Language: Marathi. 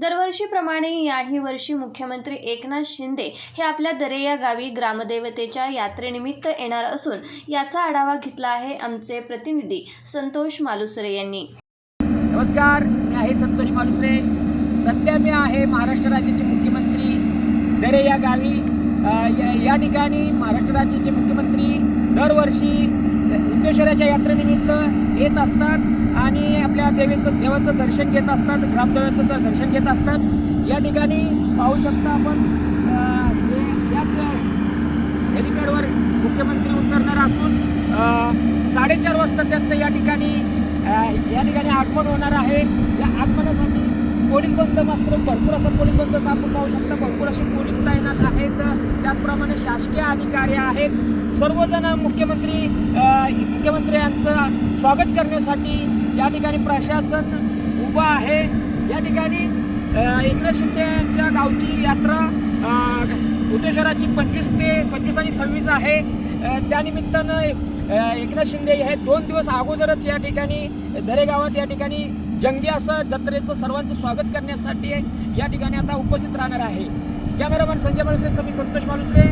दरवर्षीप्रमाणे याही वर्षी मुख्यमंत्री एकनाथ शिंदे हे आपल्या दरे या गावी ग्रामदेवतेच्या यात्रेनिमित्त येणार असून याचा आढावा घेतला आहे आमचे प्रतिनिधी संतोष मालुसरे यांनी. नमस्कार मी आहे संतोष मालुसरे. सध्या मी आहे महाराष्ट्र राज्याचे मुख्यमंत्री दरे या गावी या ठिकाणी महाराष्ट्र राज्याचे मुख्यमंत्री दरवर्षी उद्देश्वराच्या यात्रेनिमित्त येत असतात आणि देवीचं देवाचं दर्शन घेत असतात ग्रामदेवाचं दर्शन घेत असतात. या ठिकाणी पाहू शकता आपण याच हेलिपॅडवर मुख्यमंत्री उतरणार असून साडेचार वाजता त्यांचं या ठिकाणी या ठिकाणी आगमन होणार आहे. या आगमनासाठी पोलीस बंदोबस्त भरपूर असा पोलीस बंदोबस्त आपण पाहू शकता. भरपूर असे पोलीस तैनात आहेत. त्याचप्रमाणे शासकीय अधिकारी आहेत. सर्वजण मुख्यमंत्री मुख्यमंत्र्यांचं स्वागत करण्यासाठी या ठिकाणी प्रशासन उभं आहे. या ठिकाणी एकनाथ शिंदे यांच्या गावची यात्रा अ, उद्देश्वराची पंचवीस ते पंचवीस आणि सव्वीस आहे. त्यानिमित्तानं एकनाथ शिंदे हे दोन दिवस अगोदरच या ठिकाणी दरेगावात या ठिकाणी जंगी असं जत्रेचं सर्वांचं स्वागत करण्यासाठी या ठिकाणी आता उपस्थित राहणार आहे. कॅमेरामॅन संजय मालुसरे समी संतोष मालुसरे